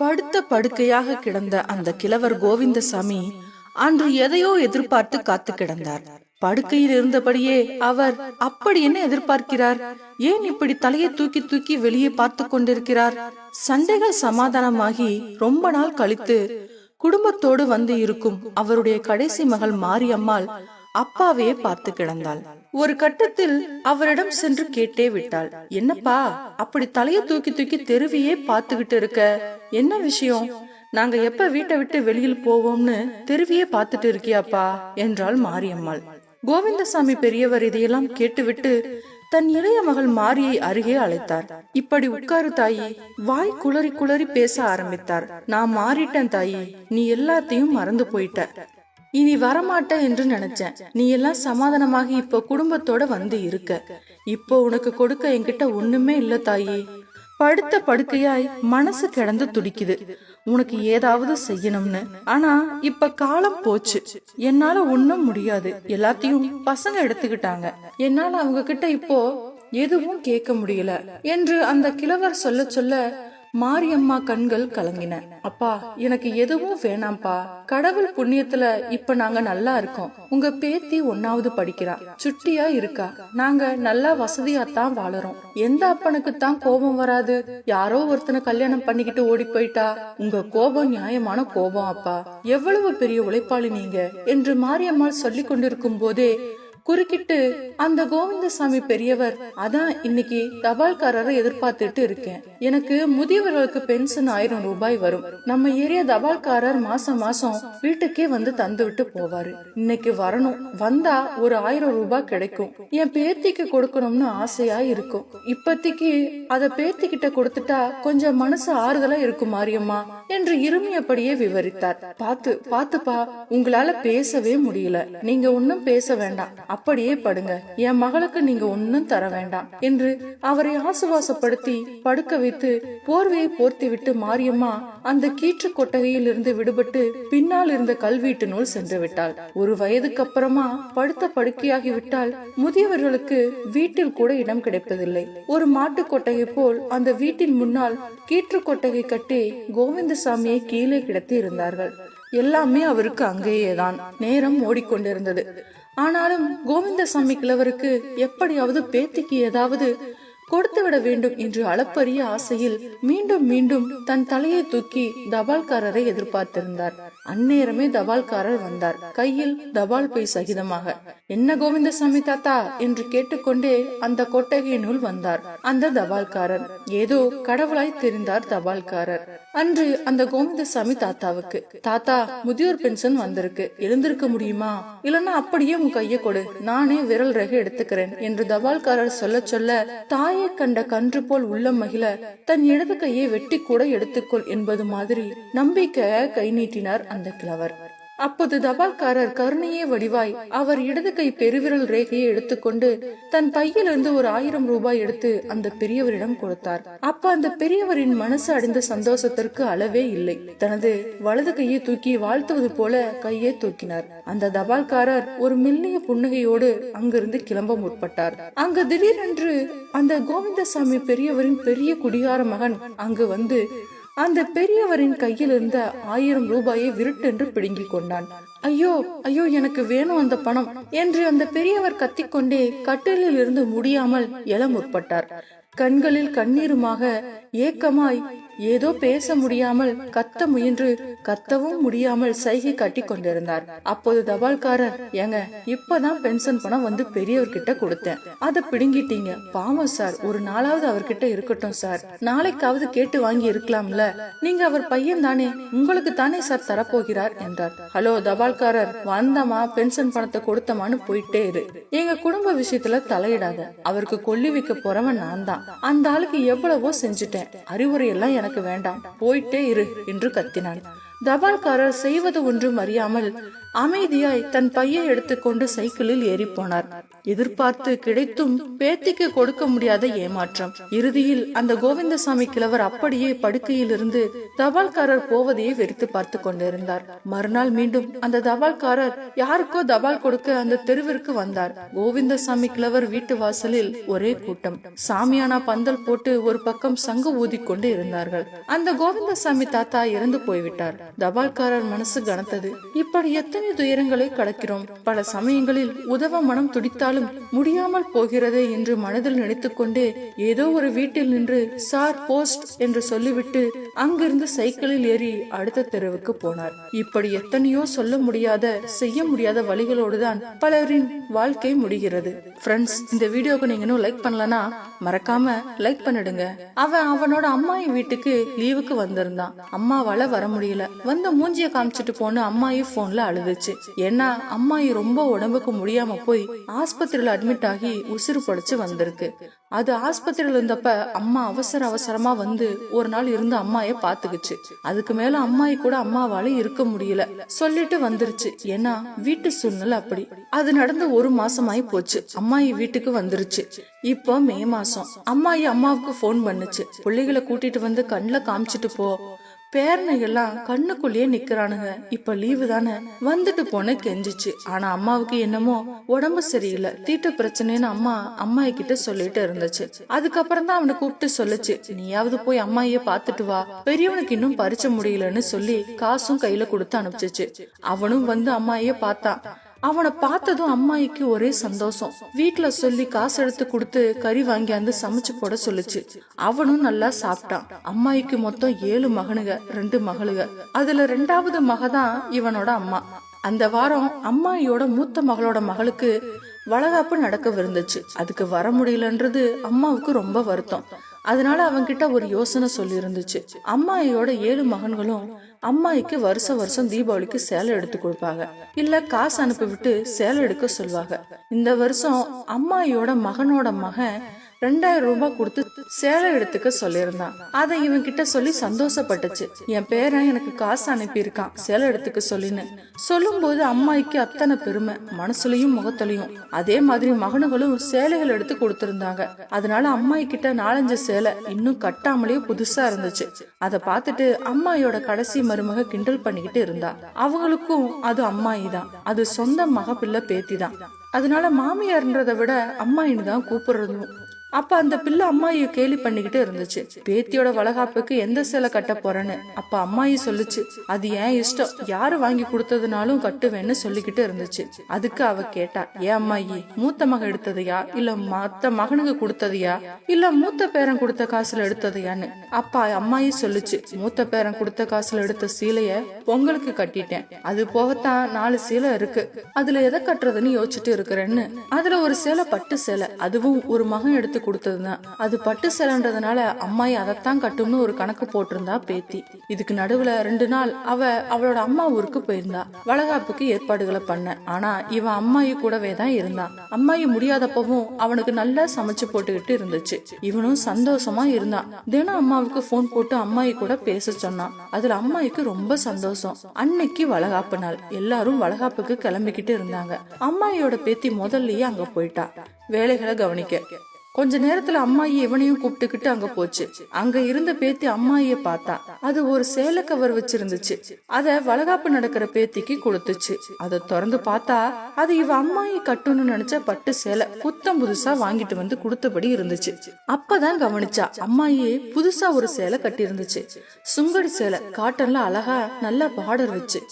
படுத்த படுக்கையாக கிடந்த அந்த கிழவர் கோவிந்தசாமி அன்று எதையோ எதிர்பார்த்து காத்து கிடந்தார். படுக்கையில் இருந்தபடியே அவர் அப்படி என்ன எதிர்பார்க்கிறார்? ஏன் இப்படி தலையை தூக்கி தூக்கி வெளியே பார்த்து கொண்டிருக்கிறார்? சண்டைகள் சமாதானமாகி ரொம்ப நாள் கழித்து குடும்பத்தோடு வந்து இருக்கும் அவருடைய கடைசி மகள் மாரியம்மாள் அப்பாவையே பார்த்து கிடந்தாள். ஒரு கட்டத்தில் அவரிடம் சென்று கேட்டே விட்டாள். என்னப்பா அப்படி தலையை தூக்கி தூக்கி தெருவியே பார்த்துக்கிட்டு இருக்க? என்ன விஷயம்? நாங்க எப்ப வீட்டை விட்டு வெளியில் போவோம்னு தெருவியே பார்த்துட்டு இருக்கியாப்பா? என்றாள் மாரியம்மாள். கோவிந்தசாமி பெரியவர் இதையெல்லாம் கேட்டுவிட்டு தன் இளைய மகள் மாரியை அருகே அழைத்தார். இப்படி உட்காரு தாயி. வாய் குளறி குளறி பேச ஆரம்பித்தார். நான் மாறிட்டேன் தாயி. நீ எல்லாத்தையும் மறந்து போயிட்ட. இனி வரமாட்ட என்று நினைச்சேன். நீ எல்லாம் சமாதானமாகி இப்போ குடும்பத்தோட வந்து இருக்க. இப்போ உனக்கு கொடுக்க என்கிட்ட ஒண்ணுமே இல்ல தாயி. படுத்த படுக்கையாய் மனசு கிடந்து துடிக்குது. உனக்கு ஏதாவது செய்யணும்னு. ஆனா இப்ப காலம் போச்சு. என்னால ஒண்ணும் முடியாது. எல்லாத்தையும் பசங்க எடுத்துக்கிட்டாங்க. என்னால அவங்க கிட்ட இப்போ எதுவும் கேட்க முடியல. என்று அந்த கிழவர் சொல்ல சொல்ல மாரியம்மா கண்கள் கலங்கின. அப்பா எனக்கு எதுவும் வேணாம்ப்பா. கடவுள் புண்ணியத்துல இப்ப நாங்க நல்லா இருக்கோம். உங்க பேத்தி ஒன்னாவது படிக்கிறா. சுட்டியா இருக்கா. நாங்க நல்லா வசதியா தான் வாழறோம். எந்த அப்பனுக்கு தான் கோபம் வராது? யாரோ ஒருத்தனை கல்யாணம் பண்ணிக்கிட்டு ஓடி போயிட்டா. உங்க கோபம் நியாயமான கோபம் அப்பா. எவ்வளவு பெரிய உழைப்பாளி நீங்க? என்று மாரியம்மாள் சொல்லிக் கொண்டிருக்கும் போதே குறுக்கிட்டு அந்த கோவிந்தசாமி பெரியவர் அதான் இன்னைக்கு தபால்காரரை எதிர்பார்த்துட்டு இருக்கேன். எனக்கு முதியவர்களுக்கு பென்ஷன் ஆயிரம் ரூபாய் வரும். நம்ம ஏரியா தபால்காரர் மாசம் மாசம் வீட்டுக்கே வந்து தந்து விட்டு போவாரு. இன்னைக்கு வரணும். வந்தா ஒரு ஆயிரம் ரூபாய் கிடைக்கும். என் பேத்திக்கு கொடுக்கணும்னு ஆசையா இருக்கும். இப்பத்திக்கு அத பேத்தி கிட்ட கொடுத்துட்டா கொஞ்சம் மனசு ஆறுதலா இருக்கும் மாரியம்மா என்று இருமியபடியே விவரித்தார். பார்த்து பார்த்துப்பா. உங்களால பேசவே முடியல. நீங்க ஒன்னும் பேச வேண்டாம். அப்படியே படுங்க. என் மகளுக்கு நீங்க ஒன்னும் தர வேண்டாம் என்று அவரை ஆசுவாசப்படுத்தி படுக்க வைத்து போர்வையை போர்த்தி விட்டு மாரியம்மா அந்த கீற்று கொட்டகையில் இருந்து விடுபட்டு பின்னால் இருந்த கல்வீட்டு நூல் சென்று விட்டாள். ஒரு வயதுக்கு அப்புறமா படுத்த படுக்கையாகி விட்டால் முதியவர்களுக்கு வீட்டில் கூட இடம் கிடைப்பதில்லை. ஒரு மாட்டு கொட்டகை போல் அந்த வீட்டின் முன்னால் கீற்று கொட்டகை கட்டி கோவிந்தசாமியை கீழே கிடத்தி இருந்தார்கள். எல்லாமே அவருக்கு அங்கேயேதான். நேரம் ஓடிக்கொண்டிருந்தது. ஆனாலும் கோவிந்தசாமி கிழவருக்கு எப்படியாவது பேத்திக்கு ஏதாவது கொடுத்துவிட வேண்டும் என்று அளப்பரிய ஆசையில் மீண்டும் மீண்டும் தன் தலையை தூக்கி தபால்காரரை எதிர்பார்த்திருந்தார். அந்நேரமே தபால்காரர் வந்தார். கையில் தபால் பை சகிதமாக என்ன கோவிந்தசாமி தாத்தா? என்று கேட்டுக்கொண்டே அந்த கொட்டகையினுள் வந்தார். அந்த தபால்காரர் ஏதோ கடவுளாய் தெரிந்தார் தபால்காரர். அன்று அந்த கோவிந்தசாமி தாத்தாவுக்கு தாத்தா முதியோர் பென்ஷன் வந்திருக்கு எழுந்திருக்க முடியுமா? இல்லனா அப்படியே உன் கைய கொடு நானே விரல் ரக எடுத்துக்கிறேன் என்று தபால்காரர் சொல்ல சொல்ல தாயை கண்ட கன்று போல் உள்ள மகிழ தன் இடது கையை வெட்டி கூட எடுத்துக்கொள் என்பது மாதிரி நம்பிக்கை கை நீட்டினார் அந்த கிழவர். அப்போது தபால்காரர் கருணையே வடிவாய் அவர் இடது கை பெருவிரல் ரேகையை எடுத்துக்கொண்டு தன் பையிலிருந்து ஒரு ஆயிரம் ரூபாய் எடுத்து அந்த பெரியவரிடம் கொடுத்தார். அப்ப அந்த பெரியவரின் மனசு அடைந்த சந்தோஷத்திற்கு அளவே இல்லை. தனது வலது கையை தூக்கி வாழ்த்துவது போல கையை தூக்கினார். அந்த தபால்காரர் ஒரு மெல்லிய புன்னகையோடு அங்கிருந்து கிளம்ப முற்பட்டார். அங்கு திடீரென்று அந்த கோவிந்தசாமி பெரியவரின் பெரிய குடிகார மகன் அங்கு வந்து அந்த பெரியவரின் கையில் இருந்த ஆயிரம் ரூபாயை விருட்டென்று பிடுங்கிக் கொண்டான். ஐயோ ஐயோ எனக்கு வேணும் அந்த பணம் என்று அந்த பெரியவர் கத்திக்கொண்டே கட்டிலில் இருந்து முடியாமல் எழ முற்பட்டார். கண்களில் கண்ணீருமாக ஏக்கமாய் ஏதோ பேச முடியாமல் கத்த முயன்று கத்தவும் முடியாமல் சைகை கட்டி கொண்டிருந்தார். அப்போது தபால்காரர் ஏங்க இப்பதான் பென்ஷன் பணம் வந்து பெரியவர்கிட்ட கொடுத்தேன். அதை பிடுங்கிட்டீங்க. பாவம் சார் ஒரு நாளாவது அவர்கிட்ட இருக்கட்டும் சார். நாளைக்காவது கேட்டு வாங்கி இருக்கலாம்ல. நீங்க அவர் பையன் தானே உங்களுக்கு தானே சார் தரப்போகிறார்? என்றார். ஹலோ தபால்காரர் வந்தமா பென்ஷன் பணத்தை கொடுத்தமான்னு போயிட்டே இரு. எங்க குடும்ப விஷயத்துல தலையிடாத. அவருக்கு கொல்லி வைக்க போறவன் நான் தான். அந்த ஆளுக்கு எவ்வளவோ செஞ்சுட்டேன். அறிவுரை எல்லாம் எனக்கு வேண்டாம். போயிட்டே இரு என்று கத்தினான். தபால்காரர் செய்வது ஒன்றும் அறியாமல் அமைதியாய் தன் பையை எடுத்துக்கொண்டு சைக்கிளில் ஏறி போனார் எதிர்பார்த்து கிடைத்தும் பேத்திக்கு கொடுக்க முடியாத ஏமாற்றம். இறுதியில் அந்த கோவிந்தசாமி கிழவர் அப்படியே படுக்கையில் இருந்து தபால்காரர் போவதையே வெறித்து பார்த்து கொண்டிருந்தார். மறுநாள் மீண்டும் அந்த தபால்காரர் யாருக்கோ தபால் கொடுக்க அந்த தெருவிற்கு வந்தார். கோவிந்தசாமி கிழவர் வீட்டு வாசலில் ஒரே கூட்டம். சாமியானா பந்தல் போட்டு ஒரு பக்கம் சங்கு ஊதிக்கொண்டு இருந்தார்கள். அந்த கோவிந்தசாமி தாத்தா இறந்து போய்விட்டார். தபால்காரர் மனசு கனத்தது. இப்படி எத்தனை துயரங்களை கடக்கிறோம்? பல சமயங்களில் உதவ மனம் துடித்தாலும் முடியாமல் போகிறதே என்று மனதில் நினைத்துக்கொண்டே ஏதோ ஒரு வீட்டில் நின்று சார் போஸ்ட் என்று சொல்லிவிட்டு அங்கிருந்து சைக்கிளில் ஏறி அடுத்த தெருவுக்கு போனார். இப்படி எத்தனையோ சொல்ல முடியாத செய்ய முடியாத வழிகளோடுதான் பலரின் வாழ்க்கை முடிகிறது. ஃப்ரெண்ட்ஸ் இந்த வீடியோக்கு நீங்க இன்னும் லைக் பண்ணலனா மறக்காம லைக் பண்ணிடுங்க. அவன் அவனோட அம்மாயி வீட்டுக்கு லீவுக்கு வந்திருந்தான். அம்மாவால வர முடியல. வந்த மூஞ்சிய காமிச்சிட்டு போன அம்மாயி போன்ல அழுதுச்சு. ஏன்னா அம்மாயி ரொம்ப உடம்புக்கு முடியாம போய் ஆஸ்பத்திரியில அட்மிட் ஆகி உசுறு படைச்சு வந்திருக்கு. அது ஆஸ்பத்திரியில இருந்தப்ப அம்மா அவசர அவசரமா வந்து ஒரு நாள் இருந்து அம்மாய பாத்துக்குச்சு அதுக்கு மேல அம்மாயி கூட அம்மாவால இருக்க முடியல. சொல்லிட்டு வந்துருச்சு. ஏன்னா வீட்டு சூழ்நிலை அப்படி. அது நடந்து ஒரு மாசமாயி போச்சு. அம்மாயி வீட்டுக்கு வந்துருச்சு. இப்போ மே மாசம். அம்மாயி அம்மாவுக்கு ஃபோன் பண்ணுச்சு. பிள்ளைகளை கூட்டிட்டு வந்து கண்ணில் காமிச்சிட்டு போ. பேரனையெல்லாம் கண்ணுக்குள்ளேயே நிக்கிறானுங்க. இப்ப லீவு தானே. வந்துட்டு போன கெஞ்சிச்சு. ஆனா அம்மாவுக்கு என்னமோ உடம்பு சரியில்லை. தீட்டு பிரச்சனைன்னு அம்மா அம்மா கிட்ட சொல்லிட்டு இருந்துச்சு. அதுக்கப்புறம் தான் அவனை கூப்பிட்டு சொல்லுச்சு. நீயாவது போய் அம்மாயே பாத்துட்டு வா. பெரியவனுக்கு இன்னும் பறிச்ச முடியலன்னு சொல்லி காசும் கையில கொடுத்து அனுப்பிச்சிச்சு. அவனும் வந்து அம்மாயே பார்த்தான். அவனை பார்த்ததும் அம்மாயிக்கு ஒரே சந்தோஷம். வீட்ல சொல்லி காசு எடுத்து கொடுத்து கறி வாங்கியாந்து சமைச்சு போட சொல்லுச்சு. அவனும் நல்லா சாப்பிட்டான். அம்மாயிக்கு மொத்தம் ஏழு மகனுங்க ரெண்டு மகளுக அதுல ரெண்டாவது மகதான் இவனோட அம்மா. அந்த வாரம் அம்மாயியோட மூத்த மகளோட மகளுக்கு வளகாப்பு நடக்கவிருந்துச்சு. அதுக்கு வர முடியலன்றது அம்மாவுக்கு ரொம்ப வருத்தம். அதனால அவன்கிட்ட ஒரு யோசனை சொல்லி இருந்துச்சு அம்மாயியோட ஏழு மகன்களும் அம்மாய்க்கு வருஷம் வருஷம் தீபாவளிக்கு சேலை எடுத்து கொடுப்பாங்க. இல்ல காசு அனுப்பிவிட்டு சேலை எடுக்க சொல்லுவாங்க இந்த வருஷம் அம்மாயியோட மகனோட மகன் ரெண்டாயிரம் ரூபாய் கொடுத்து சேலை எடுத்துக்க சொல்லியிருந்தான். அதை இவன் கிட்ட சொல்லி சந்தோஷப்பட்டுச்சு. என் பேரன் எனக்கு காசு அனுப்பியிருக்கான். சேலை எடுத்துக்க சொல்லின்னு. சொல்லும்போது அம்மாய்க்கு அத்தனை பெருமை. மனசுலயும் முகத்துலயும். அதே மாதிரி மகனுகளும் சேலைகள் எடுத்து கொடுத்திருந்தாங்க. அதனால அம்மாய் கிட்ட நாலஞ்சு சேலை இன்னும் கட்டாமலேயே புதுசா இருந்துச்சு. அதை பார்த்துட்டு அம்மாயோட கடைசி மருமக கிண்டல் பண்ணிக்கிட்டு இருந்தா. அவங்களுக்கும் அது அம்மாயி தான். அது சொந்த மக பிள்ளை பேத்தி தான். அதனால மாமியார்ன்றதை விட அம்மாயின்னு தான் கூப்பிடுறதும். அப்ப அந்த பிள்ளை அம்மாயை கேலி பண்ணிக்கிட்டு இருந்துச்சு. பேத்தியோட வளகாப்புக்கு எந்த சேலை கட்ட போறேன்னு அப்ப அம்மாயி சொல்லுச்சு அது ஏன் இஷ்டம்? யாரு வாங்கி கொடுத்ததுனாலும் கட்டுவேன்னு சொல்லிக்கிட்டு இருந்துச்சு. அதுக்கு அவ கேட்டா ஏன் அம்மாயி மூத்த மக எடுத்ததையா? இல்ல மத்த மகனுக்கு கொடுத்ததையா? இல்ல மூத்த பேரன் கொடுத்த காசுல எடுத்ததையான்னு? அப்பா அம்மாயி சொல்லுச்சு மூத்த பேரன் கொடுத்த காசுல எடுத்த சீலைய பொங்கலுக்கு கட்டிட்டேன். அது போகத்தான் நாலு சீலை இருக்கு. அதுல எதை கட்டுறதுன்னு யோசிச்சுட்டு இருக்கிறேன்னு. அதுல ஒரு சேலை பட்டு சேலை. அதுவும் ஒரு மகன் எடுத்து கொடுத்ததுதான். அது பட்டு சேலைன்றதுனால அம்மாயி அதைத்தான் கட்டும்னு ஒரு கணக்கு போட்டிருந்தா பேத்தி. இதுக்கு நடுவுல ரெண்டு நாள் அவ அவளோட அம்மா ஊருக்கு போயிருந்தா. வளகாப்புக்கு ஏற்பாடுகளை பண்ண. ஆனா இவன் அம்மாயி கூடவே தான் இருந்தான் அம்மாயி முடியாதப்பவும் அவனுக்கு நல்லா சமைச்சு போட்டுக்கிட்டு இருந்துச்சு. இவனும் சந்தோஷமா இருந்தான். தினம் அம்மாவுக்கு போன் போட்டு அம்மாயி கூட பேச சொன்னான். அதுல அம்மாயிக்கு ரொம்ப சந்தோஷம். அன்னைக்கு வளகாப்பு நாள். எல்லாரும் வளகாப்புக்கு கிளம்பிக்கிட்டு இருந்தாங்க. அம்மாயியோட பேத்தி முதல்லயே அங்க போயிட்டா. வேலைகளை கவனிக்க. கொஞ்ச நேரத்துல அம்மாயி இவனையும் கூப்பிட்டுக்கிட்டு அங்க போச்சு. அங்க இருந்த பேத்தி அம்மாயிய பார்த்தா. அது ஒரு சேலை கவர் வச்சிருந்துச்சு. அத வளகாப்பு நடக்கிற பேத்திக்கு கொடுத்துச்சு. அத திறந்து பார்த்தா அது இவ அம்மாயி கட்டணும்னு நினைச்ச பட்டு சேலை புத்தம் புதுசா வாங்கிட்டு வந்து கொடுத்தபடி இருந்துச்சு. அப்பதான் கவனிச்சா அம்மாயி புதுசா ஒரு சேலை கட்டி இருந்துச்சு சுங்கடி சேலை காட்டன்ல அழகா நல்லா பார்டர் வச்சு.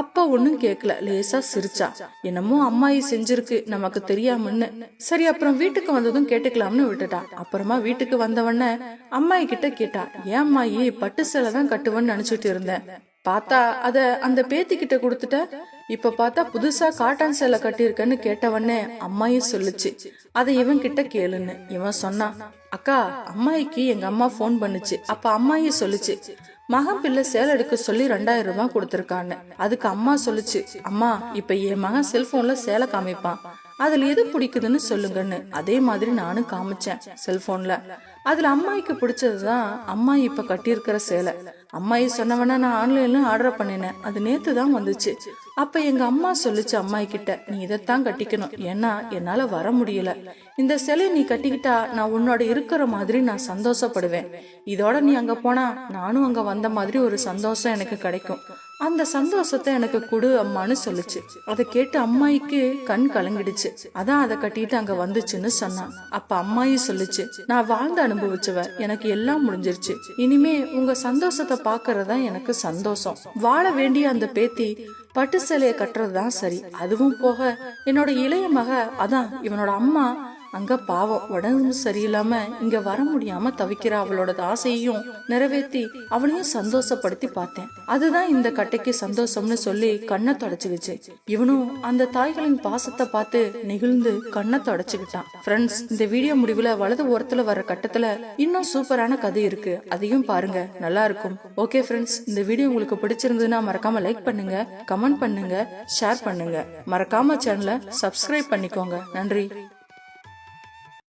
அப்பா ஒன்றும் கேட்கல லேசா சிரிச்சா. என்னமோ அம்மாயி செஞ்சிருக்கு நமக்கு தெரியாமன்னு. சரி அப்புறம் வீட்டுக்கு வந்ததும் கேட்டுக்கலாம்னு விட்டுட்டா. அப்புறமா வீட்டுக்கு வந்தவன அம்மாயி கிட்ட கேட்டா ஏன் அம்மாயி பட்டு சேலை தான் கட்டுவேன்னு நினைச்சிட்டு இருந்தேன். பார்த்தா அத அந்த பேத்தி கிட்ட கொடுத்துட்ட. இப்ப பார்த்தா புதுசா காட்டன் சேலை கட்டியிருக்கேன்னு கேட்டவனே அம்மாயி சொல்லுச்சு. அதை இவன் கிட்ட கேளுன்னு. இவன் சொன்னான் அக்கா அம்மாயிக்கு எங்க அம்மா ஃபோன் பண்ணுச்சு. அப்ப அம்மாயி சொல்லுச்சு மகன் பிள்ளை சேலை எடுக்க சொல்லி ரெண்டாயிரம் ரூபாய் கொடுத்துருக்கான்னு. அதுக்கு அம்மா சொல்லுச்சு அம்மா இப்ப என் மகன் செல்போன்ல சேலை காமிப்பான். அதுல எது பிடிக்குதுன்னு சொல்லுங்கன்னு அதே மாதிரி நானும் காமிச்சேன் செல்போன்ல. அதுல அம்மாய்க்கு பிடிச்சதுதான் அம்மா இப்ப கட்டியிருக்கிற சேலை. அம்மாயி சொன்னவனா நான் ஆன்லைன்ல ஆர்டர் பண்ணினேன். அது நேத்து தான் வந்துச்சு. அப்ப எங்க அம்மா சொல்லுச்சு அம்மாய் கிட்ட நீ இதைத்தான் கட்டிக்கணும். ஏன்னா என்னால வர முடியல. இந்த சிலை நீ கட்டிக்கிட்டா நான் உன்னோட இருக்கிற மாதிரி நான் சந்தோஷப்படுவேன். இதோட நீ அங்க போனா நானும் அங்க வந்த மாதிரி ஒரு சந்தோஷம் எனக்கு கிடைக்கும். அந்த சந்தோஷத்தை எனக்கு கொடு அம்மான்னு சொல்லுச்சு. அதை கேட்டு அம்மாய்க்கு கண் கலங்கிடுச்சு. அதான் அதை கட்டிட்டு அங்க வந்துச்சுன்னு சொன்னான். அப்ப அம்மாயி சொல்லுச்சு நான் வாழ்ந்து அனுபவிச்சவ எனக்கு எல்லாம் முடிஞ்சிருச்சு. இனிமே உங்க சந்தோஷத்தை பாக்குறதா எனக்கு சந்தோஷம். வாழ வேண்டிய அந்த பேத்தி பட்டு சிலையை கட்டுறதுதான் சரி. அதுவும் போக என்னோட இளைய மக அதான் இவனோட அம்மா அங்கே பாவம் உடம்பு சரியில்லாம இங்கே வர முடியாம தவிக்கிற அவளோட ஆசையையும் நிறைவேற்றி அவளையும் சந்தோஷப்படுத்தி பார்த்தேன். அதுதான் இந்த கட்டைக்கு சந்தோஷம்னு சொல்லி கண்ணை தொடச்சிக்கிச்சு. இவனும் அந்த தாய்களின் பாசத்தை பார்த்து நெகிழ்ந்து கண்ணை தொடச்சிக்கிட்டான். ஃப்ரெண்ட்ஸ் இந்த வீடியோ முடிவில் வலது ஓரத்தில் வர கட்டத்தில் இன்னும் சூப்பரான கதை இருக்கு. அதையும் பாருங்க நல்லா இருக்கும். ஓகே ஃப்ரெண்ட்ஸ் இந்த வீடியோ உங்களுக்கு பிடிச்சிருந்ததுன்னா மறக்காம லைக் பண்ணுங்க கமெண்ட் பண்ணுங்க ஷேர் பண்ணுங்க. மறக்காம சேனலை சப்ஸ்கிரைப் பண்ணிக்கோங்க. நன்றி.